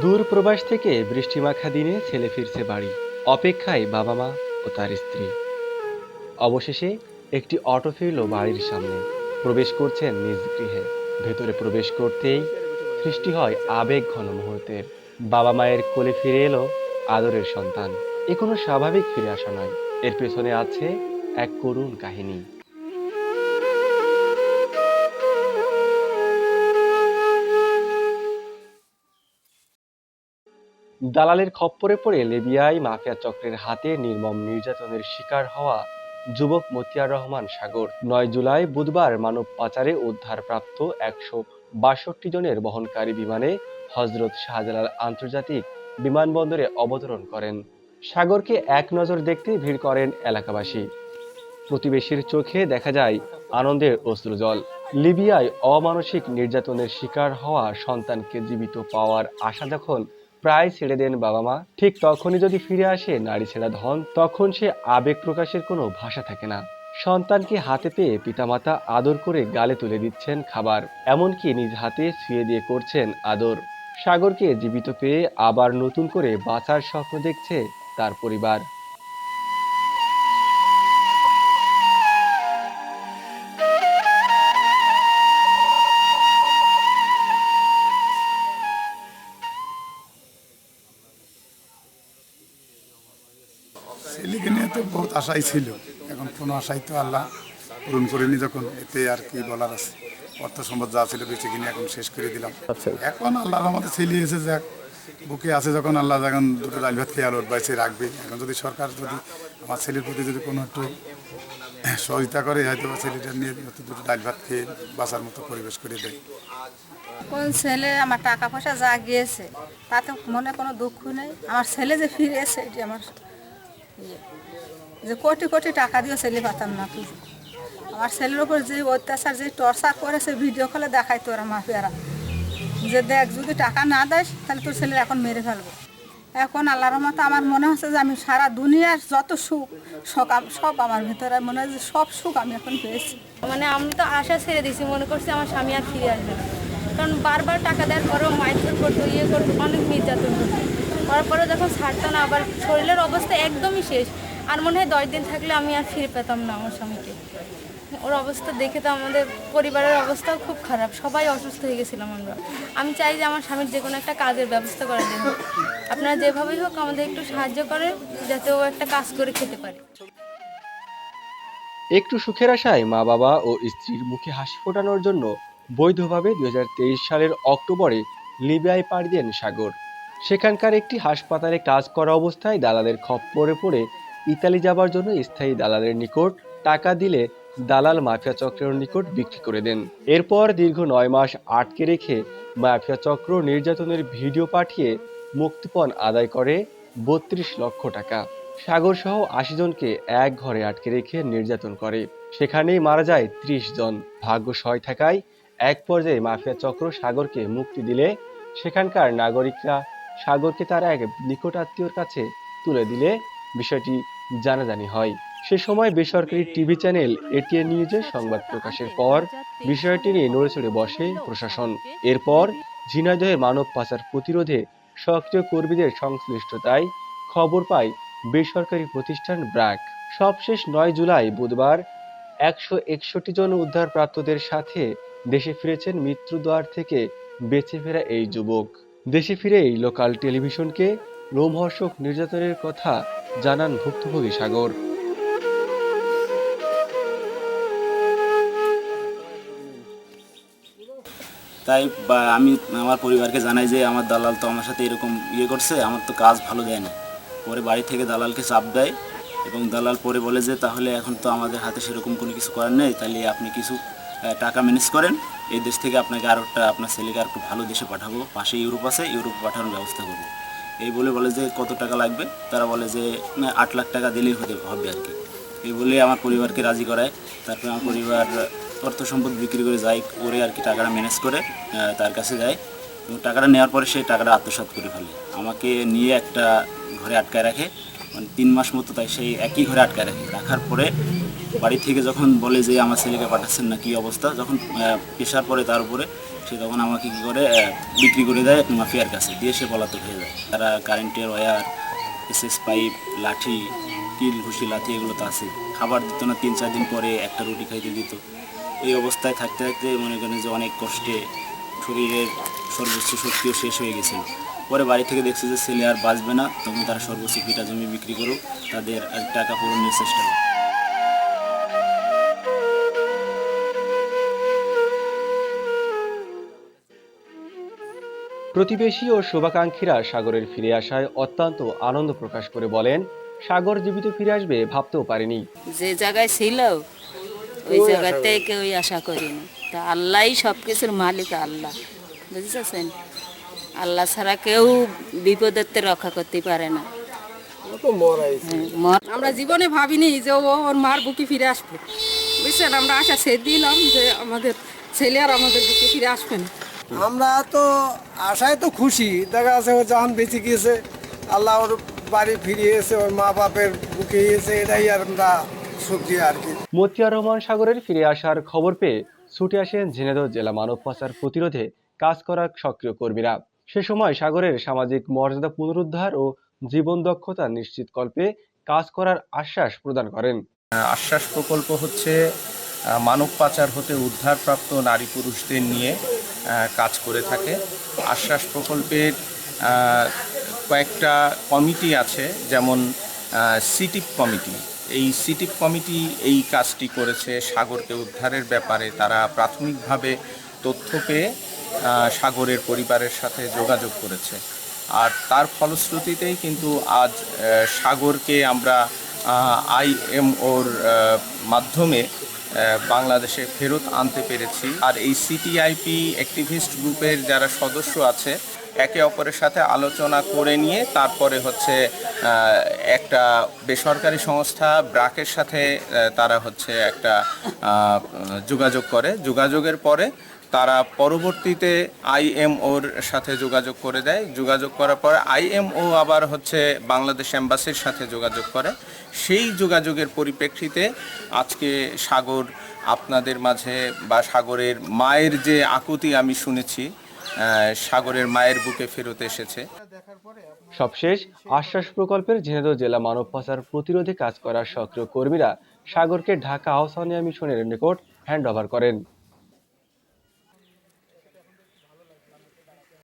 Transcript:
দূর প্রবাস থেকে বৃষ্টিমাখা দিনে ছেলে ফিরছে বাড়ি, অপেক্ষায় বাবা মা ও তার স্ত্রী। অবশেষে একটি অটো ফিরল বাড়ির সামনে। প্রবেশ করছেন নিজ গৃহে। ভেতরে প্রবেশ করতেই সৃষ্টি হয় আবেগ ঘন মুহূর্তের। বাবা মায়ের কোলে ফিরে এলো আদরের সন্তান। এ কোনো স্বাভাবিক ফিরে আসা নয়। এর পেছনে আছে এক করুণ কাহিনী। দালালের খপ্পরে পড়ে লিবিয়ায় মাফিয়া চক্রের হাতে নির্মম নির্যাতনের শিকার হওয়া যুবক মতিয়ার রহমান সাগর। নয় জুলাই বুধবার মানব পাচারে উদ্ধারপ্রাপ্ত একশো বাষট্টি জনের বহনকারী বিমানে হজরত শাহজালাল আন্তর্জাতিক বিমানবন্দরে অবতরণ করেন। সাগরকে এক নজর দেখতে ভিড় করেন এলাকাবাসী। প্রতিবেশীর চোখে দেখা যায় আনন্দের অশ্রুজল লিবিয়ায় অমানসিক নির্যাতনের শিকার হওয়া সন্তানকে জীবিত পাওয়ার আশা যখন প্রায় ছেড়ে দেন বাবা মা। ঠিক তখনই যদি ফিরে আসে নারী ছেড়া ধন, তখন সে আবেগ প্রকাশের কোনো ভাষা থাকে না। সন্তানকে হাতে পেয়ে পিতামাতা আদর করে গালে তুলে দিচ্ছেন খাবার, এমনকি নিজ হাতে শুয়ে দিয়ে করছেন আদর। সাগরকে জীবিত পেয়ে আবার নতুন করে বাঁচার স্বপ্ন দেখছে তার পরিবার। তো বহুত আশাই ছিল। এখন কোনো আশাই তো আল্লাহ পূরণ করেনি যখন এতে আর কি বলার আছে। অর্থ সম্পদ যা ছিল বেঁচে কিনে এখন শেষ করে দিলাম। এখন আল্লাহর আমাদের ছেলে এসে যাক বুকে আছে যখন আল্লাহ যখন দুটো ডাল ভাত খেয়ে আলোর বাইসে রাখবে। এখন যদি সরকার যদি আমার ছেলের প্রতি যদি কোনো একটু সহযোগিতা করে হয়তো বা ছেলেটা নিয়ে দুটো ডাল ভাত খেয়ে বাঁচার মতো পরিবেশ করে দেয়। কোন ছেলে আমার টাকা পয়সা যা গিয়েছে তাতে মনে কোনো দুঃখ নেই। আমার ছেলে যে ফিরে এসে এটি আমার। যে কোটি কোটি টাকা দিয়েও ছেলে পাতাম না কিছু আমার ছেলের উপর যে অত্যাচার, যে টর্চার করেছে ভিডিও কলে দেখাই তোরা মাফিয়ারা। যে দেখ, যদি টাকা না দেয়, তাহলে তোর ছেলে এখন মেরে ফেলব। এখন আল্লাহর মতো আমার মনে হচ্ছে যে আমি সারা দুনিয়ার যত সুখ, সব সব আমার ভিতরে মনে হয় যে সব সুখ আমি এখন পেয়েছি। মানে আমি তো আশা ছেড়ে দিয়েছি, মনে করছি আমার স্বামী আর ফিরে আসবে কারণ বারবার টাকা দেওয়ার পরেও মাইথর করতো ইয়ে করতো, অনেক নির্যাতন করতো। করার পরে যখন ছাড়তো না, আবার শরীরের অবস্থা একদমই শেষ। আর মনে হয় দশ দিন থাকলে আমি আর ফিরে পেতাম না আমার স্বামীকে। ওর অবস্থা দেখে তো আমাদের পরিবারের অবস্থাও খুব খারাপ। সবাই অসুস্থ হয়ে গেছিলাম আমরা। আমি চাই যে আমার স্বামীর যে কোনো একটা কাজের ব্যবস্থা করে দেন আপনারা যেভাবেই হোক আমাদের একটু সাহায্য করেন, যাতে ও একটা কাজ করে খেতে পারে। একটু সুখের আশায় মা বাবা ও স্ত্রীর মুখে হাসি ফোটানোর জন্য বৈধভাবে দুই হাজার তেইশ সালের অক্টোবরে লিবিয়ায় পাড়ি দেন সাগর। সেখানকার একটি হাসপাতালে কাজ করা অবস্থায় দালালের খপ্পরে পড়ে ইতালি যাবার জন্য স্থায়ী দালালের নিকট টাকা দিলে দালাল মাফিয়া চক্রের নিকট বিক্রি করে দেন। এরপর দীর্ঘ নয় মাস আটকে রেখে মাফিয়া চক্র নির্যাতনের ভিডিও পাঠিয়ে মুক্তিপণ আদায় করে বত্রিশ লক্ষ টাকা। সাগর সহ আশি জনকে এক ঘরে আটকে রেখে নির্যাতন করে। সেখানেই মারা যায় ত্রিশ জন। ভাগ্য সয় থাকায় এক পর্যায়ে মাফিয়া চক্র সাগরকে মুক্তি দিলে সেখানকার নাগরিকরা সাগরকে তার এক নিকট আত্মীয়র কাছে তুলে দিলে বিষয়টি জানাজানি হয়। সে সময় বেসরকারি টিভি চ্যানেল এটিএন নিউজে সংবাদ প্রকাশের পর বিষয়টি নিয়ে নড়েচড়ে বসে প্রশাসন। এরপর ঝিনাইদহে মানব পাচার প্রতিরোধে সক্রিয় কর্মীদের সংশ্লিষ্টতায় খবর পায় বেসরকারি প্রতিষ্ঠান ব্র্যাক। সবশেষ নয় জুলাই বুধবার একশো একষট্টি জন উদ্ধারপ্রাপ্তদের সাথে দেশে ফিরেছেন মৃত্যুদ্বার থেকে বেঁচে ফেরা এই যুবক। দেশে ফিরেই লোকাল টেলিভিশনকে লোমহর্ষক নির্যাতনের কথা জানান ভুক্তভোগী সাগর। তাই আমি আমার পরিবারকে জানাই যে আমার দালাল তো আমার সাথে এরকম ইয়ে করছে, আমার তো কাজ ভালো দেয় না। পরে বাড়ি থেকে দালালকে চাপ দেয় এবং দালাল পরে বলে যে, তাহলে এখন তো আমাদের হাতে সেরকম কোনো কিছু করার নেই, তাহলে আপনি কিছু টাকা ম্যানেজ করেন, এই দেশ থেকে আপনাকে আরও একটা আপনার ছেলেকে আর একটু ভালো দেশে পাঠাবো। পাশে ইউরোপ আছে, ইউরোপ পাঠানোর ব্যবস্থা করব। এই বলে বলে যে কত টাকা লাগবে? তারা বলে যে আট লাখ টাকা দিলেই হতে হবে আর কি। এই বলে আমার পরিবারকে রাজি করায়। তারপরে আমার পরিবার অর্থ সম্পদ বিক্রি করে যাই করে আর কি টাকাটা ম্যানেজ করে তার কাছে যায়। এবং টাকাটা নেওয়ার পরে সেই টাকাটা আত্মসাৎ করে ফেলে। আমাকে নিয়ে একটা ঘরে আটকায় রাখে। মানে তিন মাস মতো তাই সেই একই ঘরে আটকায় রাখে। রাখার পরে বাড়ি থেকে যখন বলে যে আমার ছেলেকে পাঠাচ্ছেন না, কি অবস্থা? যখন পেশার পরে তার উপরে, সে তখন আমাকে কী করে বিক্রি করে দেয় মাফিয়ার কাছে দিয়ে সে পলাতক হয়ে যায়। তারা কারেন্টের ওয়্যার, এসএস পাইপ, লাঠি কিল ঘুষি লাঠি, এগুলো তো আছে। খাবার দিত না, তিন চার দিন পরে একটা রুটি খাইতে দিত। এই অবস্থায় থাকতে থাকতে মনে করেন যে অনেক কষ্টে শরীরের সর্বোচ্চ শক্তিও শেষ হয়ে গেছিল পরে বাড়ি থেকে দেখছে যে ছেলে আর বাঁচবে না, তখন তারা সর্বোচ্চ পিটা জমি বিক্রি করেও তাদের টাকা পূরণের চেষ্টা করে প্রতিবেশী ও শুভাকাঙ্ক্ষীরা সাগরের ফিরে আসায় অত্যন্ত আনন্দ প্রকাশ করে বলেন সাগর জীবিত ফিরে আসবে ভাবতেও পারেনি। যে জায়গায় ছিল ওই জায়গাতে কেউই আশা করিনি। তা আল্লাহই সব কিছুর মালিক আল্লাহ। বুঝেছেন? আল্লাহ ছাড়া কেউ বিপদের রক্ষা করতে পারে না। হ্যাঁ, আমরা জীবনে ভাবিনি যে ও ওর মার বুকে ফিরে আসবে। বুঝছেন? আমরা আশা সে দিলাম যে আমাদের ছেলে আর আমাদের বুকে ফিরে আসবে না। আমরা তো আশায় তো খুশি। দেখা যাচ্ছে ও যখন বেঁচে গিয়েছে আল্লাহ ওর বাড়ি ফিরিয়েছে ওর মা বাপের বুকে গিয়েছে এটাই আর আমরা সুখী আর কি। মতিয়ার রহমান সাগরের ফিরে আসার খবর পেয়ে ছুটে আসেন ঝিনাইদহ জেলা মানব পাচার প্রতিরোধে কাজ করা সক্রিয় কর্মীরা। সে সময় সাগরের সামাজিক মর্যাদা পুনরুদ্ধার ও জীবন দক্ষতা নিশ্চিতকল্পে কাজ করার আশ্বাস প্রদান করেন। আশ্বাস প্রকল্প হচ্ছে মানব পাচার হতে উদ্ধারপ্রাপ্ত নারী পুরুষদের নিয়ে কাজ করে থাকে। আশ্বাস প্রকল্পের কয়েকটা কমিটি আছে, যেমন সিটিপ কমিটি। এই সিটিপ কমিটি এই কাজটি করেছে সাগরকে উদ্ধারের ব্যাপারে। তারা প্রাথমিকভাবে তথ্য পেয়ে সাগরের পরিবারের সাথে যোগাযোগ করেছে। আর তার ফলশ্রুতিতেই কিন্তু আজ সাগরকে আমরা আইএমওর মাধ্যমে বাংলাদেশে ফেরত আনতে পেরেছি। আর এই সিটিআইপি অ্যাক্টিভিস্ট গ্রুপের যারা সদস্য আছে, একে অপরের সাথে আলোচনা করে নিয়ে তারপরে হচ্ছে একটা বেসরকারি সংস্থা, ব্রাকের সাথে তারা হচ্ছে একটা যোগাযোগ করে। যোগাযোগের পরে তারা পরবর্তীতে আইএমওর সাথে যোগাযোগ করে দেয়। যোগাযোগ করার পর আইএমও আবার হচ্ছে বাংলাদেশ এম্বাসির সাথে যোগাযোগ করে। সেই যোগাযোগের পরিপ্রেক্ষিতে আজকে সাগর আপনাদের মাঝে বা সাগরের মায়ের যে আকুতি আমি শুনেছি সাগরের মায়ের বুকে ফেরত এসেছে। সবশেষ, আশ্বাস প্রকল্পের ঝিনাইদহ জেলা মানব পাচার প্রতিরোধে কাজ করার সক্রিয় কর্মীরা সাগরকে ঢাকা আহ্বানীয় মিশনের নিকট হ্যান্ড ওভার করেন।